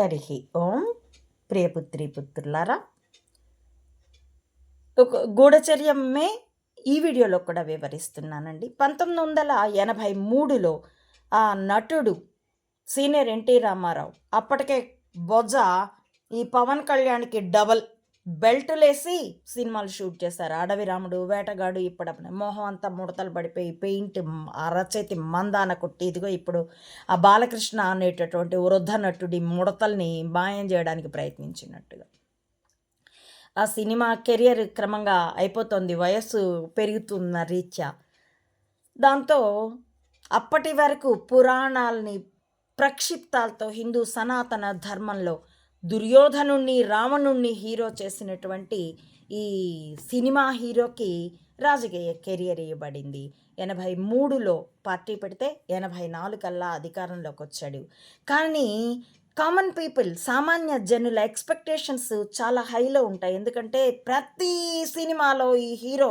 హరి ఓం ప్రియపుత్రి పుత్రులారా. ఒక గూఢచర్యమే ఈ వీడియోలో కూడా వివరిస్తున్నానండి. పంతొమ్మిది వందల ఎనభై మూడులో ఆ నటుడు సీనియర్ ఎన్టీ రామారావు అప్పటికే బొజ్జ ఈ పవన్ కళ్యాణ్కి డబల్ బెల్టులేసి సినిమాలు షూట్ చేశారు అడవి రాముడు వేటగాడు ఇప్పుడు మొహం అంతా ముడతలు పడిపోయి పెయింట్ అరచేతి మందాన కొట్టి ఇదిగో ఇప్పుడు ఆ బాలకృష్ణ అనేటటువంటి వృద్ధ నటుడి ముడతల్ని మాయం చేయడానికి ప్రయత్నించినట్టుగా. ఆ సినిమా కెరియర్ క్రమంగా అయిపోతుంది. వయస్సు పెరుగుతున్న రీత్యా. దాంతో అప్పటి వరకు పురాణాలని ప్రక్షిప్తాలతో హిందూ సనాతన ధర్మంలో దుర్యోధనుణ్ణి రావణుణ్ణి హీరో చేసినటువంటి ఈ సినిమా హీరోకి రాజకీయ కెరియర్ ఇవ్వబడింది. ఎనభై మూడులో పార్టీ పెడితే ఎనభై నాలుగల్లా అధికారంలోకి వచ్చాడు. కానీ కామన్ పీపుల్ సామాన్య జనుల ఎక్స్పెక్టేషన్స్ చాలా హైలో ఉంటాయి. ఎందుకంటే ప్రతి సినిమాలో ఈ హీరో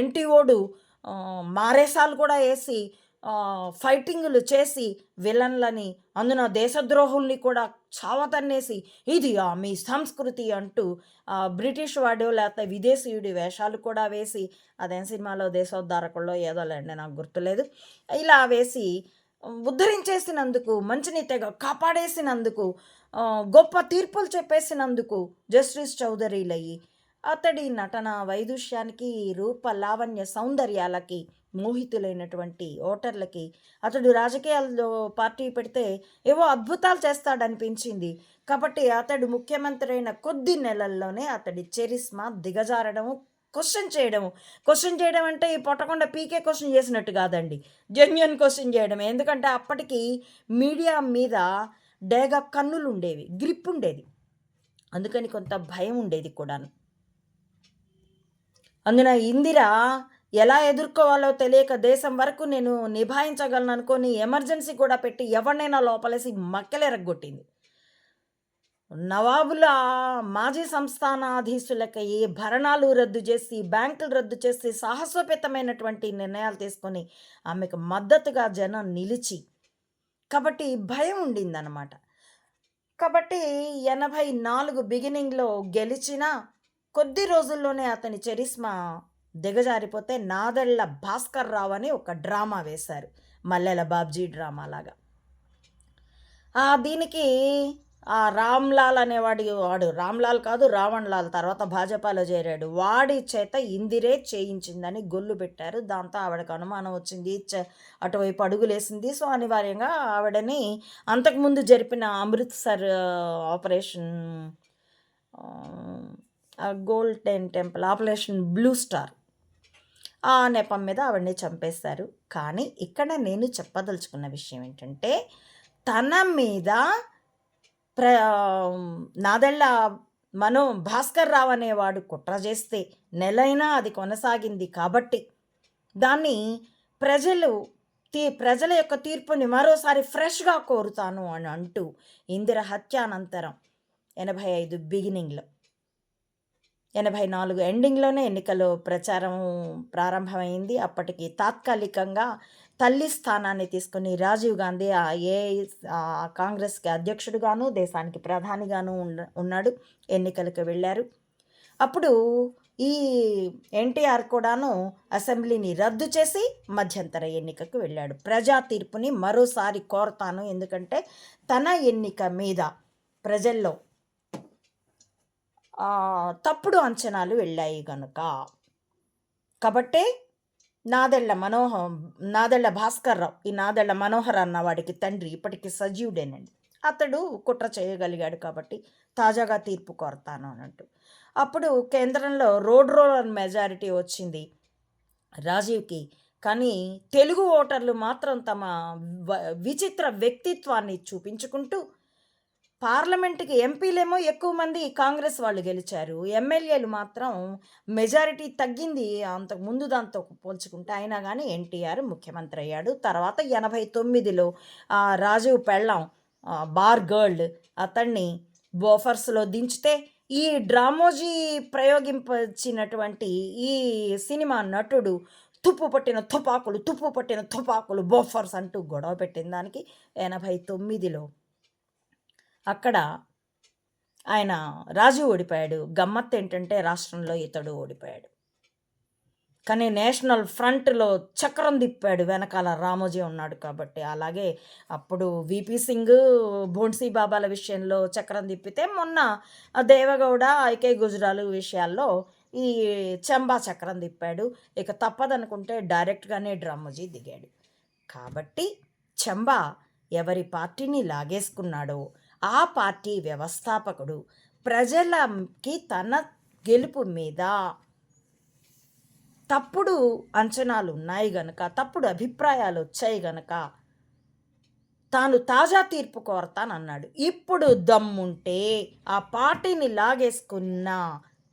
ఎన్టీఓడు మారేసాలు కూడా వేసి ఫైటింగులు చేసి విలన్లని అందున దేశద్రోహుల్ని కూడా చావతన్నేసి ఇది ఆ మీ సంస్కృతి అంటూ బ్రిటిష్ వాడు లేకపోతే విదేశీయుడి వేషాలు కూడా వేసి అదేం సినిమాలో దేశోద్ధారకుల్లో ఏదో లేండి నాకు గుర్తులేదు ఇలా వేసి ఉద్ధరించేసినందుకు మంచిని తెగ కాపాడేసినందుకు గొప్ప తీర్పులు చెప్పేసినందుకు జస్టిస్ చౌదరీలయ్యి అతడి నటన వైదుష్యానికి రూప లావణ్య సౌందర్యాలకి మోహితులైనటువంటి ఓటర్లకి అతడు రాజకీయాల్లో పార్టీ పెడితే ఏవో అద్భుతాలు చేస్తాడనిపించింది. కాబట్టి అతడు ముఖ్యమంత్రి అయిన కొద్ది నెలల్లోనే అతడి చెరిస్మా దిగజారడము క్వశ్చన్ చేయడము. క్వశ్చన్ చేయడం అంటే ఈ పొట్టకుండా పీకే క్వశ్చన్ చేసినట్టు కాదండి. జెన్యున్ క్వశ్చన్ చేయడం ఎందుకంటే అప్పటికి మీడియా మీద డేగ కన్నులు ఉండేవి గ్రిప్ ఉండేది అందుకని కొంత భయం ఉండేది కూడాను. అందున ఇందిరా ఎలా ఎదుర్కోవాలో తెలియక దేశం వరకు నేను నిభాయించగలను అనుకొని ఎమర్జెన్సీ కూడా పెట్టి ఎవరినైనా లోపలేసి మక్కెలెరగొట్టింది. నవాబుల మాజీ సంస్థానాధీశులకి ఈ భరణాలు రద్దు చేసి బ్యాంకులు రద్దు చేసి సాహసోపేతమైనటువంటి నిర్ణయాలు తీసుకొని ఆమెకు మద్దతుగా జనం నిలిచి. కాబట్టి భయం ఉండిందన్నమాట. కాబట్టి ఎనభై నాలుగు బిగినింగ్లో గెలిచిన కొద్ది రోజుల్లోనే అతని చరిస్మా దిగజారిపోతే నాదెళ్ళ భాస్కర్ రావు అని ఒక డ్రామా వేశారు. మల్లెల బాబ్జీ డ్రామా లాగా. దీనికి ఆ రామ్లాల్ అనేవాడి వాడు రామ్లాల్ కాదు రావణ్ లాల్ తర్వాత భాజపాలో చేరాడు. వాడి చేత ఇందిరే చేయించిందని గొల్లు పెట్టారు. దాంతో ఆవిడకు అనుమానం వచ్చింది. చ- అటువైపు అడుగులేసింది. సో అనివార్యంగా ఆవిడని అంతకుముందు జరిపిన Amritsar operation golden temple operation blue star. ఆ నెపం మీద ఆవిడని చంపేశారు. కానీ ఇక్కడ నేను చెప్పదలుచుకున్న విషయం ఏంటంటే తన మీద ప్ర నాదళ్ళ మనో భాస్కర్ రావు అనేవాడు కుట్ర చేస్తే నెలైనా అది కొనసాగింది కాబట్టి దాన్ని ప్రజలు తీ ప్రజల యొక్క తీర్పుని మరోసారి ఫ్రెష్గా కోరుతాను అని అంటూ ఇందిర హత్యానంతరం ఎనభై ఐదు బిగినింగ్లో ఎనభై నాలుగు ఎండింగ్లోనే ఎన్నికలు ప్రచారం ప్రారంభమైంది. అప్పటికి తాత్కాలికంగా తల్లి స్థానాన్ని తీసుకుని రాజీవ్ గాంధీ ఆ ఏ కాంగ్రెస్కి అధ్యక్షుడుగాను దేశానికి ప్రధానిగాను ఉన్న ఉన్నాడు. ఎన్నికలకు వెళ్ళారు. అప్పుడు ఈ ఎన్టీఆర్ కూడాను అసెంబ్లీని రద్దు చేసి మధ్యంతర ఎన్నికకు వెళ్ళాడు. ప్రజా తీర్పుని మరోసారి కోరతాను. ఎందుకంటే తన ఎన్నిక మీద ప్రజల్లో తప్పుడు అంచనాలు వెళ్ళాయి గనుక. కాబట్టే నాదెళ్ళ మనోహ నాదెళ్ళ భాస్కర్ రావు ఈ నాదెళ్ళ మనోహర్ అన్న వాడికి తండ్రి ఇప్పటికి సజీవుడేనండి. అతడు కుట్ర చేయగలిగాడు కాబట్టి తాజాగా తీర్పు కోరతాను అన్నట్టు. అప్పుడు కేంద్రంలో రోడ్ రోలర్ మెజారిటీ వచ్చింది రాజీవ్కి. కానీ తెలుగు ఓటర్లు మాత్రం తమ విచిత్ర వ్యక్తిత్వాన్ని చూపించుకుంటూ పార్లమెంట్కి ఎంపీలేమో ఎక్కువ మంది కాంగ్రెస్ వాళ్ళు గెలిచారు. ఎమ్మెల్యేలు మాత్రం మెజారిటీ తగ్గింది. అంతకు ముందు దాంతో పోల్చుకుంటే అయినా కానీ ఎన్టీఆర్ ముఖ్యమంత్రి అయ్యాడు. తర్వాత ఎనభై తొమ్మిదిలో రాజీవ్ పెళ్ళం బార్ గర్ల్ అతన్ని బోఫర్స్లో దించితే ఈ డ్రామోజీ ప్రయోగించినటువంటి ఈ సినిమా నటుడు తుప్పు పట్టిన తుపాకులు తుప్పు పట్టిన తుపాకులు బోఫర్స్ అంటూ గొడవ పెట్టిన దానికి. ఎనభై తొమ్మిదిలో అక్కడ ఆయన రాజు ఓడిపోయాడు. గమ్మత్ ఏంటంటే రాష్ట్రంలో ఇతడు ఓడిపోయాడు. కానీ నేషనల్ ఫ్రంట్లో చక్రం తిప్పాడు. వెనకాల రామోజీ ఉన్నాడు కాబట్టి. అలాగే అప్పుడు విపి సింగ్ బోన్సీ బాబాల విషయంలో చక్రం తిప్పితే మొన్న దేవగౌడ ఐకే గుజరాలు విషయాల్లో ఈ చెంబా చక్రం తిప్పాడు. ఇక తప్పదనుకుంటే డైరెక్ట్గానే డ్రామోజీ దిగాడు. కాబట్టి చెంబా ఎవరి పార్టీని లాగేసుకున్నాడో ఆ పార్టీ వ్యవస్థాపకుడు ప్రజలకి తన గెలుపు మీద తప్పుడు అంచనాలు ఉన్నాయి గనక తప్పుడు అభిప్రాయాలు వచ్చాయి గనక తాను తాజా తీర్పు కోరతానన్నాడు. ఇప్పుడు దమ్ముంటే ఆ పార్టీని లాగేసుకున్న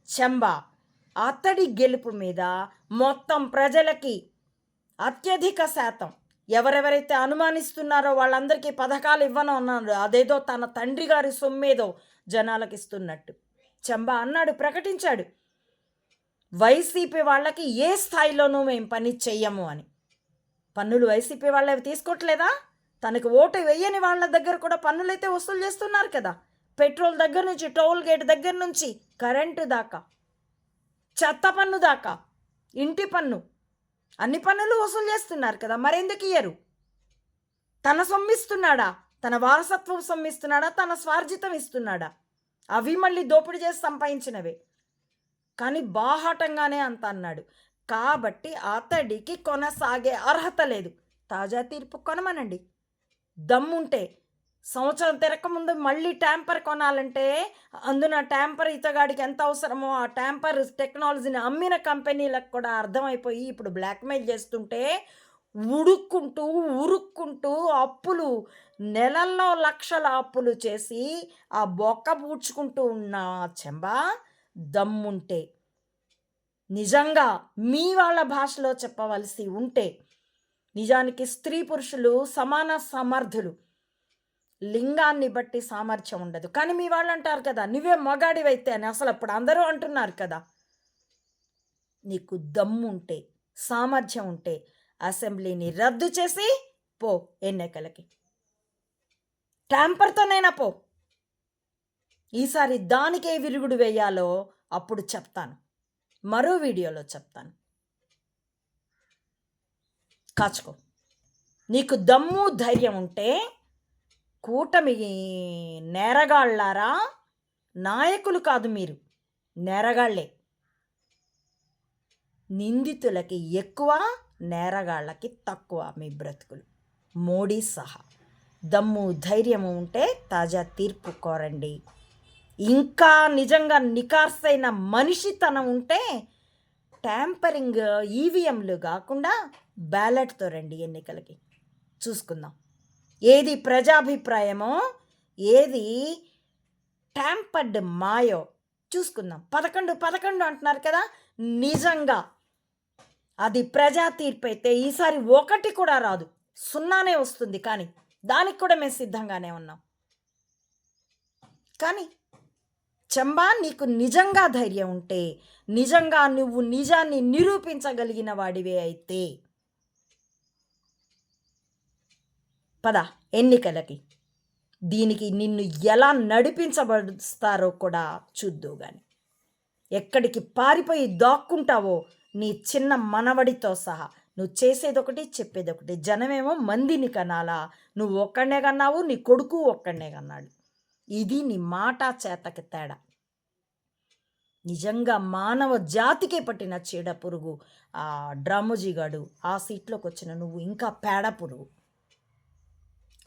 చెంబ అతడి గెలుపు మీద మొత్తం ప్రజలకి అత్యధిక శాతం ఎవరెవరైతే అనుమానిస్తున్నారో వాళ్ళందరికీ పథకాలు ఇవ్వను అన్నాడు. అదేదో తన తండ్రి గారి సొమ్మేదో జనాలకు ఇస్తున్నట్టు. చెంబా అన్నాడు ప్రకటించాడు. వైసీపీ వాళ్ళకి ఏ స్థాయిలోనూ మేము పని చెయ్యము అని. పన్నులు వైసీపీ వాళ్ళు తీసుకోవట్లేదా? తనకు ఓటు వేయని వాళ్ళ దగ్గర కూడా పన్నులైతే వసూలు చేస్తున్నారు కదా. పెట్రోల్ దగ్గర నుంచి టోల్ గేట్ దగ్గర నుంచి కరెంటు దాకా చెత్త పన్ను దాకా ఇంటి పన్ను. అన్ని పన్నులు వసూలు చేస్తున్నారు కదా మరెందుకు ఇయ్యరు? తన సొమ్మిస్తున్నాడా? తన వారసత్వం సొమ్మిస్తున్నాడా? తన స్వార్జితం ఇస్తున్నాడా? అవి మళ్ళీ దోపిడీ చేసి సంపాదించినవే. కానీ బాహాటంగానే అంత అన్నాడు. కాబట్టి అతడికి కొనసాగే అర్హత లేదు. తాజా తీర్పు కొనమనండి. దమ్ముంటే సంవత్సరం తిరగకముందు మళ్ళీ ట్యాంపర్ కొనాలంటే అందున ట్యాంపర్ ఇతగాడికి ఎంత అవసరమో ఆ ట్యాంపర్ టెక్నాలజీని అమ్మిన కంపెనీలకు కూడా అర్థమైపోయి ఇప్పుడు బ్లాక్మెయిల్ చేస్తుంటే ఉడుక్కుంటూ ఉరుక్కుంటూ అప్పులు నెలల్లో లక్షల అప్పులు చేసి ఆ బొక్క పూడ్చుకుంటూ ఉన్న చెంబా దమ్ముంటే. నిజంగా మీ వాళ్ళ భాషలో చెప్పవలసి ఉంటే. నిజానికి స్త్రీ పురుషులు సమాన సమర్థులు. లింగాన్ని బట్టి సామర్థ్యం ఉండదు. కానీ మీ వాళ్ళు అంటారు కదా నువ్వే మగాడివైతే అని. అసలు అప్పుడు అందరూ అంటున్నారు కదా. నీకు దమ్ముంటే సామర్థ్యం ఉంటే అసెంబ్లీని రద్దు చేసి పో ఎన్నికలకి. ట్యాంపర్తోనైనా పో. ఈసారి దానికే విరుగుడు వేయాలో అప్పుడు చెప్తాను. మరో వీడియోలో చెప్తాను. కాచుకో. నీకు దమ్ము ధైర్యం ఉంటే కూటమి నేరగాళ్ళారా? నాయకులు కాదు మీరు. నేరగాళ్ళే నిందితులకి ఎక్కువ నేరగాళ్ళకి తక్కువ మీ బ్రతుకులు. మోడీ సహా. దమ్ము ధైర్యము ఉంటే తాజా తీర్పు కోరండి. ఇంకా నిజంగా నికార్సైన మనిషితనం ఉంటే ట్యాంపరింగ్ ఈవీఎంలు కాకుండా బ్యాలెట్తో రండి ఎన్నికలకి. చూసుకుందాం. ఏది ప్రజాభిప్రాయమో ఏది ట్యాంపర్డ్ మాయో. చూసుకుందాం. పదకొండు పదకొండు అంటున్నారు కదా? నిజంగా. అది ప్రజా తీర్పు అయితే ఈసారి ఒకటి కూడా రాదు. సున్నానే వస్తుంది కానీ దానికి కూడా మేము సిద్ధంగానే ఉన్నాం. కానీ చంబా నీకు నిజంగా ధైర్యం ఉంటే నిజంగా నువ్వు నిజాన్ని నిరూపించగలిగిన వాడివే అయితే. పద ఎన్నికలకి. దీనికి నిన్ను ఎలా నడిపించబడుస్తారో కూడా చూద్దు గాని. ఎక్కడికి పారిపోయి దాక్కుంటావో నీ చిన్న మనవడితో సహా. నువ్వు చేసేదొకటి చెప్పేదొకటి. జనమేమో మందిని కనాలా. నువ్వు ఒక్కడనే కన్నావు నీ కొడుకు ఒక్కడనే కన్నాడు. ఇది నీ మాట చేతకి తేడా. నిజంగా మానవ జాతికే పట్టిన చీడ పురుగు. ఆ డ్రామోజీగాడు ఆ సీట్లోకి వచ్చిన నువ్వు ఇంకా పేడ పురుగు.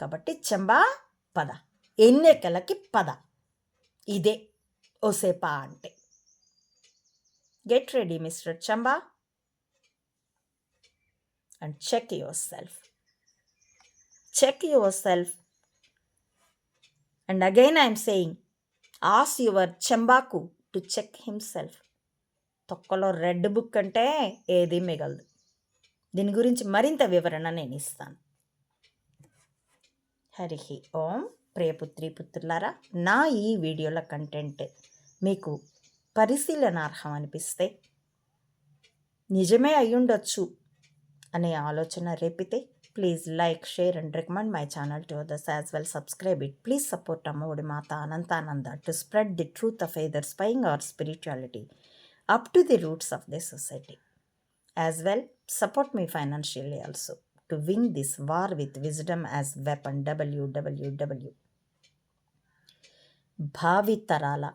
కాబట్టి చెంబా పద. ఎన్నికలకి పద. ఇదే ఓసేపా అంటే. Get ready mister Chamba. And check yourself. Check yourself. And again I'm saying as your చెంబాకు to check himself తొక్కలో రెడ్ బుక్ అంటే ఏది మిగలదు. దీని గురించి మరింత వివరణ నేను ఇస్తాను. హరి ఓం. ప్రియపుత్రి పుత్రులారా నా ఈ వీడియోల కంటెంట్ మీకు పరిశీలనార్హం అనిపిస్తే నిజమే అయ్యుండొచ్చు అనే ఆలోచన రేపితే please like share and recommend my channel to others as well. Subscribe it. Please support Ammaodi Mata Anantananda to spread the truth of either spying our spirituality up to the roots of the society. As well support me financially also. To win this war with wisdom as weapon WWW భావితరాల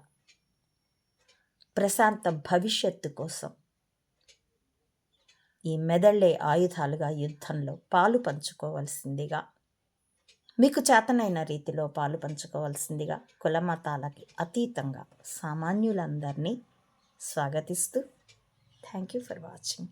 ప్రశాంత భవిష్యత్తు కోసం. ఈ మెదళ్ళే ఆయుధాలుగా యుద్ధంలో పాలు పంచుకోవాల్సిందిగా మీకు చేతనైన రీతిలో పాలు పంచుకోవాల్సిందిగా కులమతాలకి అతీతంగా సామాన్యులందరినీ స్వాగతిస్తూ థ్యాంక్ యూ ఫర్ వాచింగ్